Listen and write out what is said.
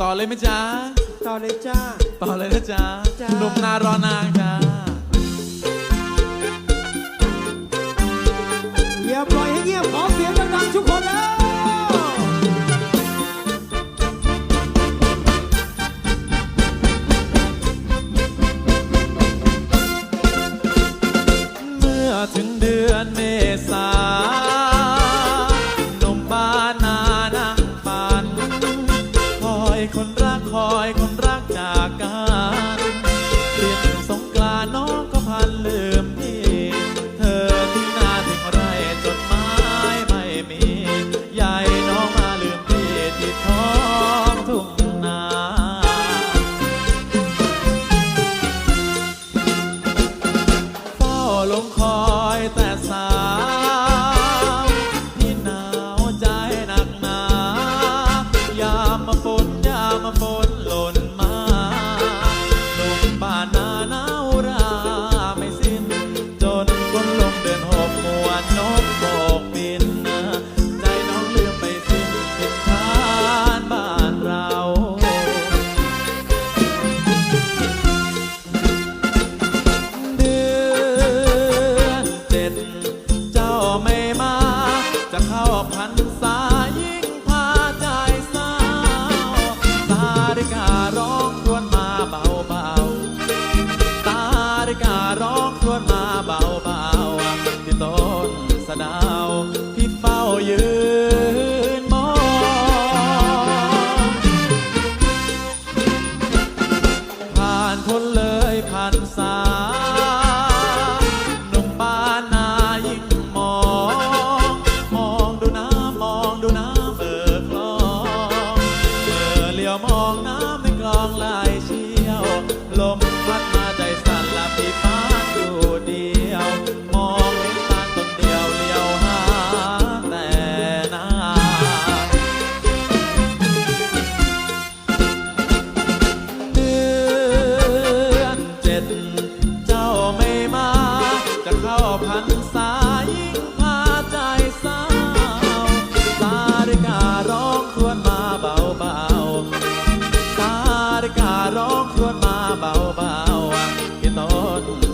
ต่อเลยไหมจ๊ะต่อเลยจ้า ต่อเลยนะจ๊ะจ้า หนุ่มนารอนางจ้า คอยคนรักจากกัน สายิ่งพาใจเศร้าสาริการ้องควญมาเบาเบาสาริการ้องควญมาเบาเบาที่ต้นสะดาวพี่เฝ้ายืน พันสายพาใจสาวสาริการ้องควญมาเบาเบาสาริการ้องควญมาเบาเบาที่ต้